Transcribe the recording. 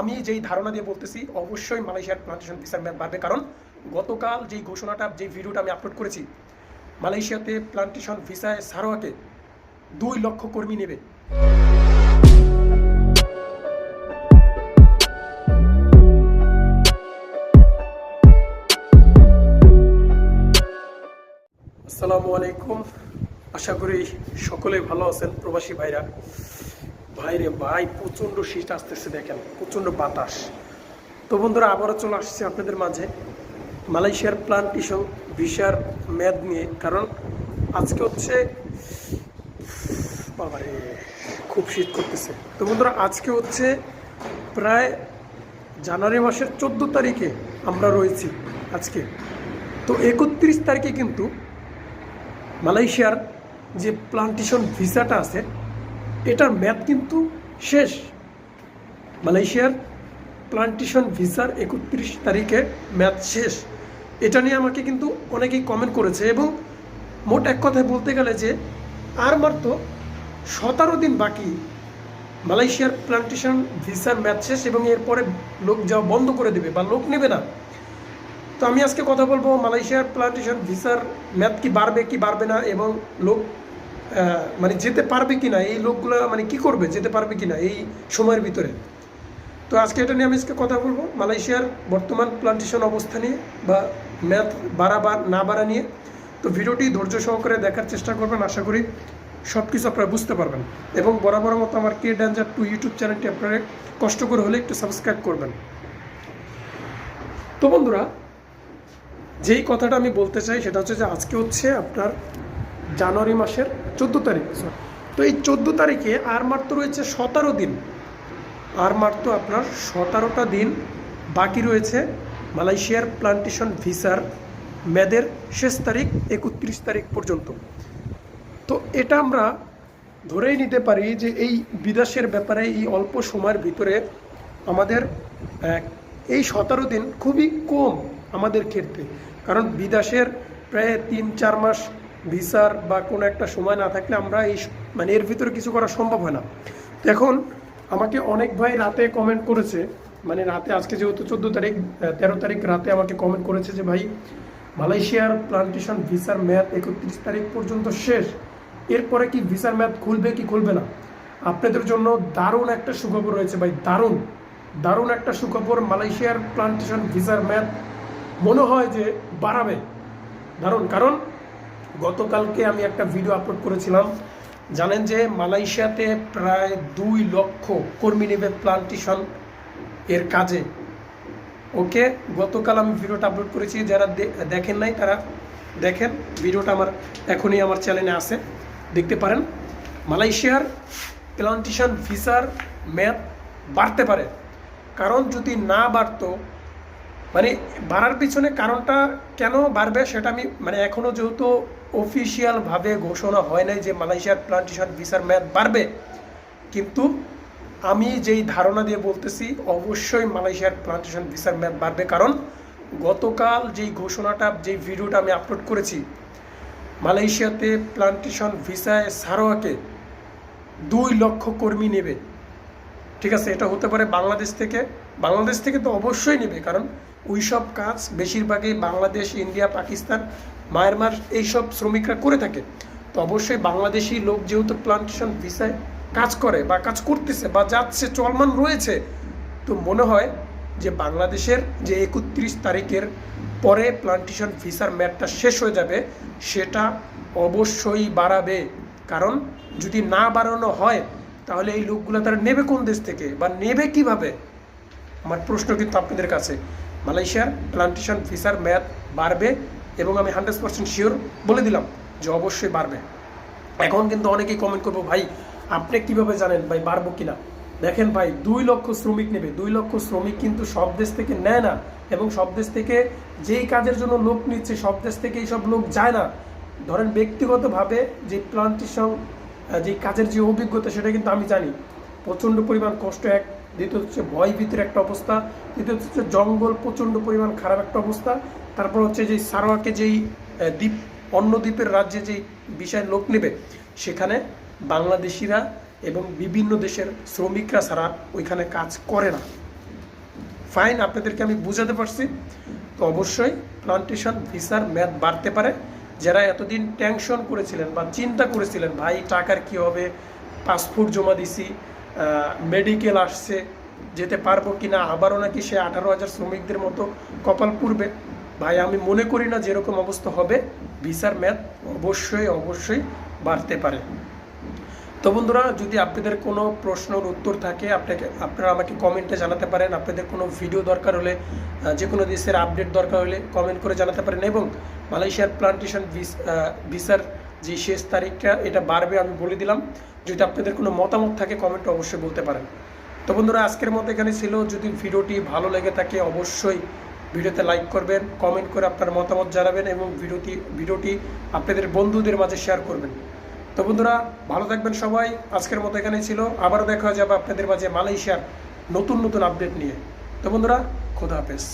আমি যেই ধারণা দিয়ে বলতেছি, অবশ্যই মালয়েশিয়ার প্লান্টেশন ভিসার ম্যাপ বাড়বে। কারণ গতকাল যেই ঘোষণাটা, যেই ভিডিওটা আমি আপলোড করেছি, মালয়েশিয়াতে প্লান্টেশন ভিসায় সারোয়াকে দুই লক্ষ কর্মী নেবে। আসসালামু আলাইকুম। আশা করি সকলে ভালো আছেন, প্রবাসী ভাইরা। ভাইরে ভাই, প্রচণ্ড শীত আসতেছে দেখেন, প্রচণ্ড বাতাস। তো বন্ধুরা, আবারও চলে আসছে আপনাদের মাঝে। মালয়েশিয়ার প্লান্টেশন, ভিসার মেয়াদ নিয়ে, কারণ আজকে হচ্ছে বাবারে খুব শীত করতেছে। তো বন্ধুরা, আজকে হচ্ছে প্রায় জানুয়ারি মাসের চোদ্দ তারিখে আমরা রয়েছি আজকে। তো একত্রিশ তারিখে কিন্তু মালয়েশিয়ার যে প্লান্টেশন ভিসাটা আছে এটার ম্যাথ কিন্তু শেষ। মালয়েশিয়ার প্লান্টেশন ভিসার একত্রিশ তারিখে ম্যাথ শেষ। এটা নিয়ে আমাকে কিন্তু অনেকেই কমেন্ট করেছে এবং মোট এক কথায় বলতে গেলে যে আর মাত্র সতেরো দিন বাকি মালয়েশিয়ার প্লান্টেশন ভিসার মেয়াদ শেষ এবং এরপরে লোক যাওয়া বন্ধ করে দেবে বা লোক নেবে না। তো আমি আজকে কথা বলব মালয়েশিয়ার প্লান্টেশন ভিসার ম্যাথ কি বাড়বে কি বাড়বে না এবং লোক মানে যেতে পারবে কি না এই লোকগুলো মানে কি করবে, যেতে পারবে কি না এই সময়ের ভিতরে? তো আজকে এটা নিয়ে আমি আজকে কথা বলব মালয়েশিয়ার বর্তমান প্লান্টেশন অবস্থা নিয়ে বা ম্যাথ বাড়া বা না বাড়া নিয়ে। তো ভিডিওটি ধৈর্য সহকারে দেখার চেষ্টা করবেন, আশা করি সব কিছু আপনারা বুঝতে পারবেন। এবং বরাবর মতো আমার কে ড্যাঞ্জার টু ইউটিউব চ্যানেলটি আপনারা কষ্ট করে হলে একটু সাবস্ক্রাইব করবেন। তো বন্ধুরা, যেই কথাটা আমি বলতে চাই সেটা হচ্ছে যে আজকে হচ্ছে আপনার জানুয়ারি মাসের চোদ্দ তারিখ তো এই চোদ্দ তারিখে আর মাত্র রয়েছে সতেরো দিন। আর মাত্র আপনার সতেরোটা দিন বাকি রয়েছে মালয়েশিয়ার প্লান্টেশন ভিসার মেয়াদের শেষ তারিখ, একত্রিশ তারিখ পর্যন্ত। তো এটা আমরা ধরেই নিতে পারি যে এই বিদেশের ব্যাপারে এই অল্প সময়ের ভিতরে আমাদের এই সতেরো দিন খুবই কম আমাদের ক্ষেত্রে। কারণ বিদেশের প্রায় তিন চার মাস ভিসার বা কোনো একটা সময় না থাকলে আমরা এই মানে এর ভিতরে কিছু করা সম্ভব হয় না। তো এখন আমাকে অনেক ভাই রাতে কমেন্ট করেছে মানে রাতে আজকে যেহেতু চোদ্দ তারিখ তেরো তারিখ রাতে আমাকে কমেন্ট করেছে যে, ভাই, মালয়েশিয়ার প্লান্টেশন ভিসার মেয়াদ একত্রিশ তারিখ পর্যন্ত শেষ। এরপরে কি ভিসার মেয়াদ খুলবে কি খুলবে না? আপনাদের জন্য দারুণ একটা সুখবর রয়েছে ভাই, দারুণ। দারুণ একটা সুখবর, মালয়েশিয়ার প্লান্টেশন ভিসার মেয়াদ মনে হয় যে বাড়াবে। দারুণ, কারণ গতকালকে আমি একটা ভিডিও আপলোড করেছিলাম। জানেন যে মালয়েশিয়াতে প্রায় দুই লক্ষ কর্মী নেবে প্লান্টেশন এর কাজে। ওকে, গতকাল আমি ভিডিওটা আপলোড করেছি। যারা দেখেন নাই তারা দেখেন। ভিডিওটা আমার এখনই আমার চ্যানেলে আছে। দেখতে পারেন, মালয়েশিয়ার প্লান্টেশন ভিসার মেয়াদ বাড়তে পারে। কারণ যদি না বাড়তো মানে বাড়ার পিছনে কারণটা কেন বাড়বে সেটা আমি মানে এখনও যেহেতু অফিসিয়ালভাবে ঘোষণা হয় নাই যে মালয়েশিয়ার প্লান্টেশন ভিসার মেয়াদ বাড়বে, কিন্তু আমি যেই ধারণা দিয়ে বলতেছি, অবশ্যই মালয়েশিয়ার প্লান্টেশন ভিসার মেয়াদ বাড়বে। কারণ গতকাল যেই ঘোষণাটা, যেই ভিডিওটা আমি আপলোড করেছি, মালয়েশিয়াতে প্লান্টেশন ভিসায় সারোয়াকে দুই লক্ষ কর্মী নেবে। ঠিক আছে, এটা হতে পারে বাংলাদেশ থেকে বাংলাদেশ থেকে তো অবশ্যই নেবে, কারণ ওই সব কাজ বেশিরভাগই বাংলাদেশ, ইন্ডিয়া, পাকিস্তান, মায়ানমার এইসব শ্রমিকরা করে থাকে। তো অবশ্যই বাংলাদেশি লোক যেহেতু প্লান্টেশন ভিসায় কাজ করে বা কাজ করতেছে বা যাচ্ছে, চলমান রয়েছে, তো মনে হয় যে বাংলাদেশের যে একত্রিশ তারিখের পরে প্লান্টেশন ভিসার ম্যাটটা শেষ হয়ে যাবে, সেটা অবশ্যই বাড়াবে। কারণ যদি না বাড়ানো হয়, তাহলে এই লোকগুলো তারা নেবে কোন দেশ থেকে বা নেবে কীভাবে? আমার প্রশ্ন কিন্তু আপনাদের কাছে। মালয়েশিয়ার প্লান্টেশন ভিসার মেয়াদ বাড়বে এবং আমি হান্ড্রেড পার্সেন্ট শিওর বলে দিলাম যে অবশ্যই বাড়বে। এখন কিন্তু অনেকেই কমেন্ট করব, ভাই, আপনি কীভাবে জানেন ভাই বাড়বো কিনা? দেখেন ভাই, দুই লক্ষ শ্রমিক নেবে। দুই লক্ষ শ্রমিক কিন্তু সব দেশ থেকে নেয় না এবং সব দেশ থেকে যেই কাজের জন্য লোক নিচ্ছে, সব দেশ থেকে এইসব লোক যায় না। ধরেন ব্যক্তিগতভাবে যে প্লান্টেশন যে কাজের যে অভিজ্ঞতা, সেটা কিন্তু আমি জানি। প্রচণ্ড পরিমাণ কষ্ট, এক দ্বিতীয় হচ্ছে ভয় ভীতির একটা অবস্থা, তৃতীয় হচ্ছে জঙ্গল প্রচণ্ড পরিমাণ খারাপ একটা অবস্থা, তারপর হচ্ছে যে সারোয়াকে যেই দ্বীপ, অন্য দ্বীপের রাজ্যে যেই বিষয় লোক নেবে, সেখানে বাংলাদেশিরা এবং বিভিন্ন দেশের শ্রমিকরা ছাড়া ওইখানে কাজ করে না। ফাইন আপনাদেরকে আমি বুঝাতে পারছি। তো অবশ্যই প্লান্টেশন ভিসার ম্যাদ বাড়তে পারে। যারা এতদিন টেনশন করেছিলেন বা চিন্তা করেছিলেন, ভাই, টাকার কি হবে? পাসপোর্ট জমা দিছি মেডিকেল আসছে, যেতে পারব কি না আবারও নাকি সে আঠারো হাজার শ্রমিকদের মতো কপাল পুড়বে। ভাই, আমি মনে করি না যেরকম অবস্থা হবে ভিসার ম্যাথ অবশ্যই অবশ্যই বাড়তে পারে। তো বন্ধুরা, যদি আপনাদের কোনো প্রশ্নের উত্তর থাকে, আপনাকে, আপনারা আমাকে কমেন্টে জানাতে পারেন। আপনাদের কোনো ভিডিও দরকার হলে যে কোনো দেশের আপডেট দরকার হলে কমেন্ট করে জানাতে পারেন। এবং মালয়েশিয়ার প্লান্টেশন ভিসার যে শেষ তারিখটা এটা বাড়বে, আমি বলে দিলাম। যদি আপনাদের কোনো মতামত থাকে কমেন্টে অবশ্যই বলতে পারেন। তো বন্ধুরা, আজকের মতো এখানে ছিল। যদি ভিডিওটি ভালো লেগে থাকে, অবশ্যই ভিডিওতে লাইক করবেন কমেন্ট করে আপনার মতামত জানাবেন এবং ভিডিওটি ভিডিওটি আপনাদের বন্ধুদের মাঝে শেয়ার করবেন। তো বন্ধুরা, ভালো থাকবেন সবাই। আজকের মতো এখানেই ছিল। আবারও দেখা যাবে আপনাদের মাঝে মালয়েশিয়ার নতুন নতুন আপডেট নিয়ে। তো বন্ধুরা, খোদা হাফেজ।